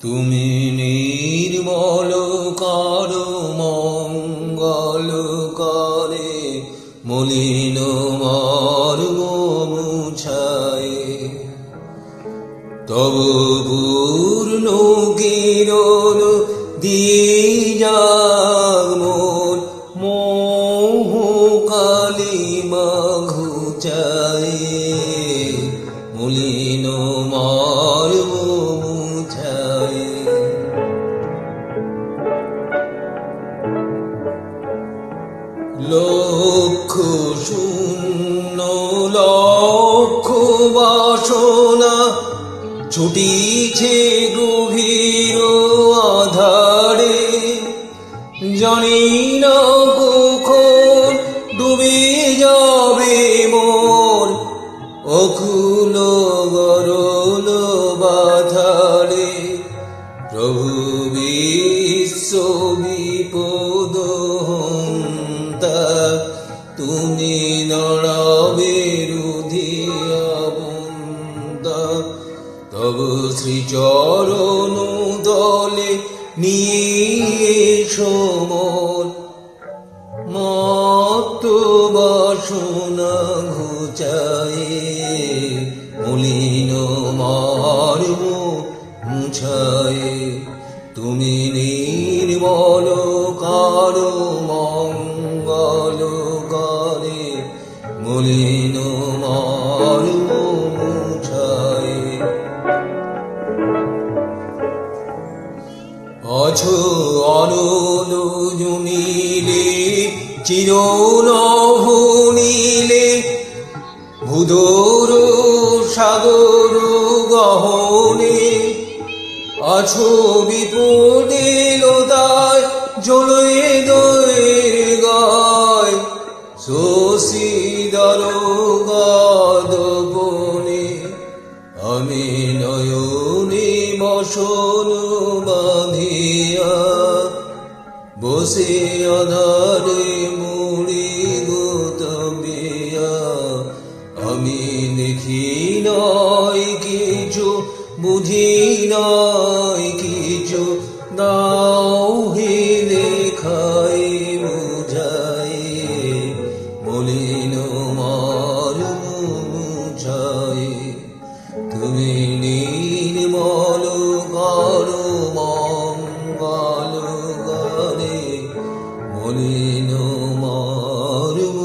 তুমি নির্মল কর, মঙ্গল করে, মলিন মর্ম মুছায় তব পূর্ণ কিরণ মোর মোহ কালী মাঘুচায় মলিন মর্ম মুছায় লক্ষ শূন্য লক্ষ বাসনা ছুটিছে গভীর আধারে। জানি না কখন অকুল গরল বাধারে প্রভু বিশ্ব বিপদ তুমি নড়াবে রুধিয়া বন্দা তব শ্রীচরণ দলে নিয়ে সমর বাসনা ঘুচায়ে মলিন মারব মুছায়ে তুমি নির্মল কার মঙ্গল করে মলিন মারব মুছায়ে অছ অনল জুনিলে চিরনভনীলে ভুদর সাগর গহনে আছো বিপদে জলয়ে দয়ে গায় শশীদর গাদবনে আমি নয়নে বসন বাঁধিয়া বসে অধরে মুড়ি গুতমিয়া আমি দেখি নয় কিছু, বুঝি নয় কিছু, দাও হে দেখাই বুঝাই। মলিন মার বুঝাই তুমি